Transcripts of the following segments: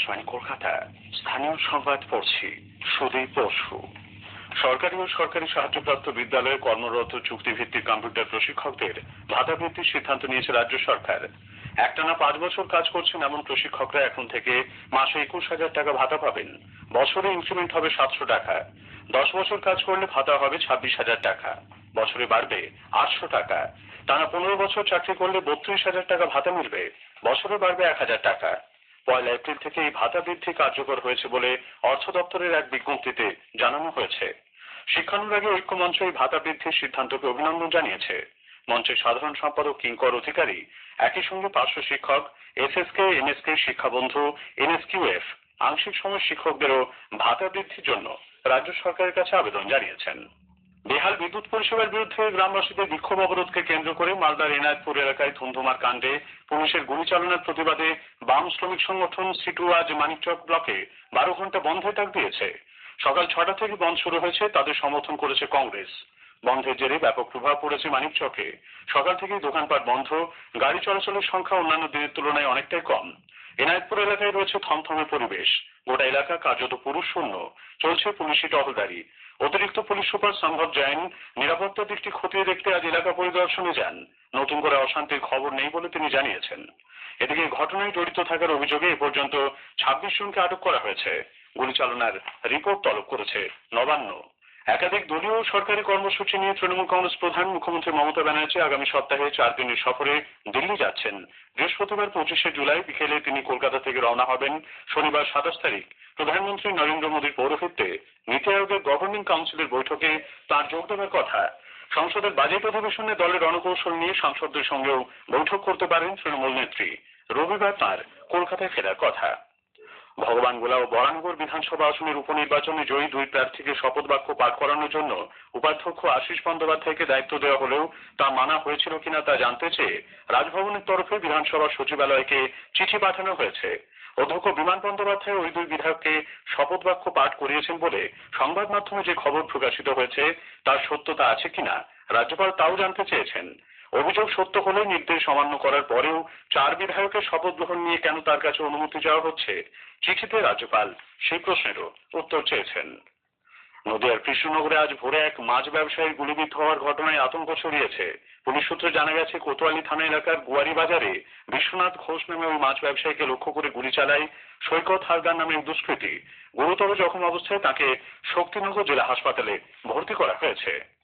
আকাশবাণী কলকাতা স্থানীয় সংবাদ পড়ছি সুদীপ পরশু সরকারি ও সরকারি সাহায্যপ্রাপ্ত বিদ্যালয়ে কর্মরত চুক্তিভিত্তিক কম্পিউটার প্রশিক্ষকদের ভাতা বৃদ্ধির সিদ্ধান্ত নিয়েছে রাজ্য সরকার। একটানা পাঁচ বছর কাজ করছেন এমন প্রশিক্ষকরা এখন থেকে মাসে একুশ হাজার টাকা ভাতা পাবেন। বছরে ইনক্রিমেন্ট হবে সাতশো টাকা। দশ বছর কাজ করলে ভাতা হবে ছাব্বিশ হাজার টাকা। বছরে বাড়বে আটশো টাকা। টানা পনেরো বছর চাকরি করলে বত্রিশ হাজার টাকা ভাতা মিলবে। বছরে বাড়বে এক হাজার টাকা। পয়লা এপ্রিল থেকে এই ভাতা বৃদ্ধি কার্যকর হয়েছে বলে অর্থ দপ্তরের এক বিজ্ঞপ্তিতে জানানো হয়েছে। শিক্ষানুরাগী ঐক্যমঞ্চ এই ভাতা বৃদ্ধির সিদ্ধান্তকে অভিনন্দন জানিয়েছে। মঞ্চের সাধারণ সম্পাদক কিঙ্কর অধিকারী, একই সঙ্গে পার্শ্ব শিক্ষক এস এস এসএসকে, এনএসকে শিক্ষাবন্ধু, এনএসকিউএফ, আংশিক সময় শিক্ষকদেরও ভাতা বৃদ্ধির জন্য রাজ্য সরকারের কাছে আবেদন জানিয়েছেন। বেহাল বিদ্যুৎ পরিষেবার বিরুদ্ধে গ্রামবাসীদের বিক্ষোভ অবরোধকে কেন্দ্র করে মালদার এনায়তপুর এলাকায় ধুন্ধুমার কাণ্ডে পুলিশের গুলি চালনার প্রতিবাদে বাম শ্রমিক সংগঠন সিটু আজ মানিকচক ব্লকে বারো ঘণ্টা বন্ধের ডাক দিয়েছে। সকাল ছটা থেকে বন্ধ শুরু হয়েছে, তাদের সমর্থন করেছে কংগ্রেস। বন্ধের জেরে ব্যাপক প্রভাব পড়েছে মানিকচকে। সকাল থেকেই দোকানপাট বন্ধ, গাড়ি চলাচলের সংখ্যা অন্যান্য দিনের তুলনায় অনেকটাই কম। এনায়তপুর এলাকায় রয়েছে থমথমে পরিবেশ। গোটা এলাকা কার্যত পুরুষ শূন্য। চলছে পুলিশি টহলদারি। অতিরিক্ত পুলিশ সুপার সম্ভব জৈন নিরাপত্তা দিকটি খতিয়ে দেখতে আজ এলাকা পরিদর্শনে যান। নতুন করে অশান্তির খবর নেই বলে তিনি জানিয়েছেন। এদিকে ঘটনায় জড়িত থাকার অভিযোগে এ পর্যন্ত ছাব্বিশ জনকে আটক করা হয়েছে। গুলি চালনার রিপোর্ট তলব করেছে নবান্ন। একাধিক দলীয় সরকারি কর্মসূচি নিয়ে তৃণমূল কংগ্রেস প্রধান মুখ্যমন্ত্রী মমতা ব্যানার্জি আগামী সপ্তাহে চার দিনের সফরে দিল্লি যাচ্ছেন। বৃহস্পতিবার পঁচিশে জুলাই বিকেলে তিনি কলকাতা থেকে রওনা হবেন। শনিবার সাতাশ তারিখ প্রধানমন্ত্রী নরেন্দ্র মোদীর পৌরহিত্যে নীতি আয়োগের গভর্নিং কাউন্সিলের বৈঠকে তার যোগ দেওয়ার কথা। সংসদের বাজেট অধিবেশনে দলের রণকৌশল নিয়ে সাংসদদের সঙ্গেও বৈঠক করতে পারেন তৃণমূল নেত্রী। রবিবার তাঁর কলকাতায় ফেরার কথা। ভগবানগোলা ও বরানগর বিধানসভা আসনের উপনির্বাচনে জয়ী দুই প্রার্থীকে শপথ বাক্য পাঠ করানোর জন্য উপাধ্যক্ষ আশিস বন্দ্যোপাধ্যায়কে দায়িত্ব দেওয়া হলেও তা মানা হয়েছিল কিনা তা জানতে চেয়ে রাজভবনের তরফে বিধানসভা সচিবালয়কে চিঠি পাঠানো হয়েছে। অধ্যক্ষ বিমান বন্দ্যোপাধ্যায় ওই দুই বিধায়ককে শপথ বাক্য পাঠ করিয়েছেন বলে সংবাদ মাধ্যমে যে খবর প্রকাশিত হয়েছে, তার সত্যতা আছে কিনা, রাজ্যপাল তাও জানতে চেয়েছেন। অভিযোগ সত্য হলে নির্দেশ অমান্য করার পরেও চার বিধায়কের শপথ গ্রহণ নিয়ে কেন তার কাছে অনুমতি চাওয়া হচ্ছে? চিঠিতে রাজ্যপাল সেই প্রশ্নেরও উত্তর চেয়েছেন। নদিয়ার কৃষ্ণনগরে আজ ভোরে এক মাছ ব্যবসায়ীর গুলিবিদ্ধ হওয়ার ঘটনায় আতঙ্ক ছড়িয়েছে। পুলিশ সূত্রে জানা গেছে, কোতোয়ালি থানা এলাকার গুয়ারি বাজারে বিশ্বনাথ ঘোষ নামে ওই মাছ ব্যবসায়ীকে লক্ষ্য করে গুলি চালায় সৈকত হালদার নামে এক দুষ্কৃতী। গুরুতর জখম অবস্থায় তাকে শক্তিনগর জেলা হাসপাতালে ভর্তি করা হয়েছে।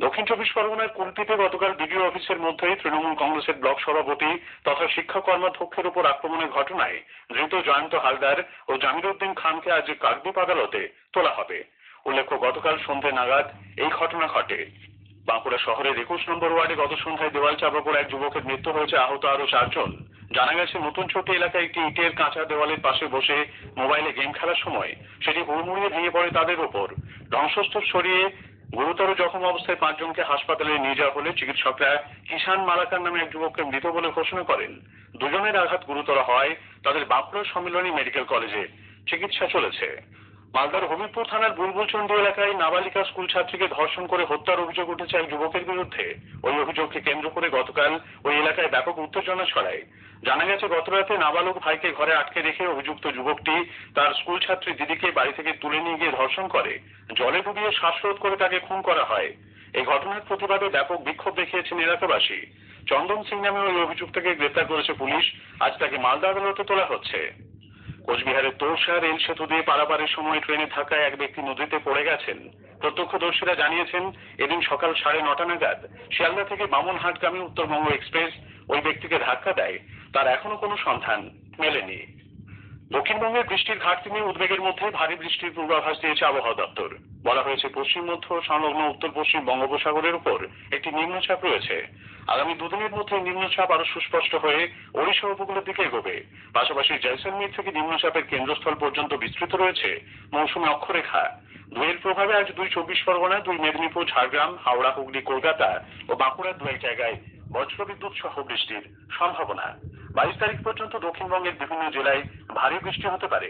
দক্ষিণ চব্বিশ পরগনার কুলপিতে গতকাল বিডিও অফিসের মধ্যে তৃণমূল কংগ্রেসের ব্লক সভাপতি তথা শিক্ষা কর্মাধ্যক্ষের উপর আক্রমণের ঘটনায় ধৃত জয়ন্ত হালদার ও জামিরুদ্দিন খানকে আজ কাকদ্বীপ আদালতে তোলা হবে। উল্লেখ্য, গতকাল সন্ধ্যে নাগাদ এই ঘটনা ঘটে। বাঁকুড়া শহরের একুশ নম্বর ওয়ার্ডে গত সন্ধ্যায় দেওয়াল চাপা পড়ে এক যুবকের মৃত্যু হয়েছে আহত আরও চারজন। জানা গেছে, নতুন চটি এলাকায় একটি ইটের কাঁচা দেওয়ালের পাশে বসে মোবাইলে গেম খেলার সময় সেটি হুড়মুড়িয়ে ভেঙে পড়ে তাদের ওপর ধ্বংসস্তূপ সরিয়ে গুরুতর জখম অবস্থায় পাঁচজনকে হাসপাতালে নিয়ে যাওয়া হলে চিকিৎসকরা কিষান মালাকার নামে এক যুবককে মৃত বলে ঘোষণা করেন। দুজনের আঘাত গুরুতর হয় তাদের বাঁকুড়া সম্মিলনী মেডিকেল কলেজে চিকিৎসা চলেছে। মালদার হবিবপুর থানার বুলবুলচন্ডী এলাকায় নাবালিকা স্কুল ছাত্রীকে ধর্ষণ করে হত্যার অভিযোগ উঠেছে এক যুবকের বিরুদ্ধে। ওই অভিযোগকে কেন্দ্র করে গতকাল ওই এলাকায় ব্যাপক উত্তেজনা ছড়ায়। জানা গেছে গতরাতে নাবালক ভাইকে ঘরে আটকে রেখে অভিযুক্ত যুবকটি তার স্কুল ছাত্রী দিদিকে বাড়ি থেকে তুলে নিয়ে গিয়ে ধর্ষণ করে। জলে ডুবিয়ে শ্বাসরোধ করে তাকে খুন করা হয়। এই ঘটনার প্রতিবাদে ব্যাপক বিক্ষোভ দেখিয়েছেন এলাকাবাসী চন্দন সিং নামে ওই অভিযুক্তকে গ্রেপ্তার করেছে পুলিশ। আজ তাকে মালদা আদালতে তোলা হচ্ছে। কোচবিহারের তোরসা রেল সেতু দিয়ে পারাপারের সময় ট্রেনের ধাক্কায় এক ব্যক্তি নদীতে পড়ে গেছেন। প্রত্যক্ষদর্শীরা জানিয়েছেন, এদিন সকাল সাড়ে নটা নাগাদ শিয়ালদা থেকে বামনহাটগামী উত্তরবঙ্গ এক্সপ্রেস ওই ব্যক্তিকে ধাক্কা দেয়। তার এখনও কোনো সন্ধান মেলেনি। দক্ষিণবঙ্গের বৃষ্টির ঘাটতি নিয়ে উদ্বেগের মধ্যে ভারী বৃষ্টির পূর্বাভাস দিয়েছে আবহাওয়া দপ্তর। বলা হয়েছে, পশ্চিম মধ্য সংলগ্ন উত্তর পশ্চিম বঙ্গোপসাগরের উপর একটি নিম্নচাপ রয়েছে। আগামী দুদিনের মধ্যে নিম্নচাপ আরও সুস্পষ্ট হয়ে ওড়িশা উপকূলের দিকে এগোবে। পাশাপাশি জয়সলমীর থেকে নিম্নচাপের কেন্দ্রস্থল পর্যন্ত বিস্তৃত রয়েছে মৌসুমী অক্ষরেখা। দুয়ের প্রভাবে আজ দুই চব্বিশ পরগনা, দুই মেদিনীপুর, ঝাড়গ্রাম, হাওড়া, হুগলি, কলকাতা ও বাঁকুড়ার দু এক জায়গায় বজ্রবিদ্যুৎ সহ বৃষ্টির সম্ভাবনা। বাইশ তারিখ পর্যন্ত দক্ষিণবঙ্গের বিভিন্ন জেলায় ভারী বৃষ্টি হতে পারে।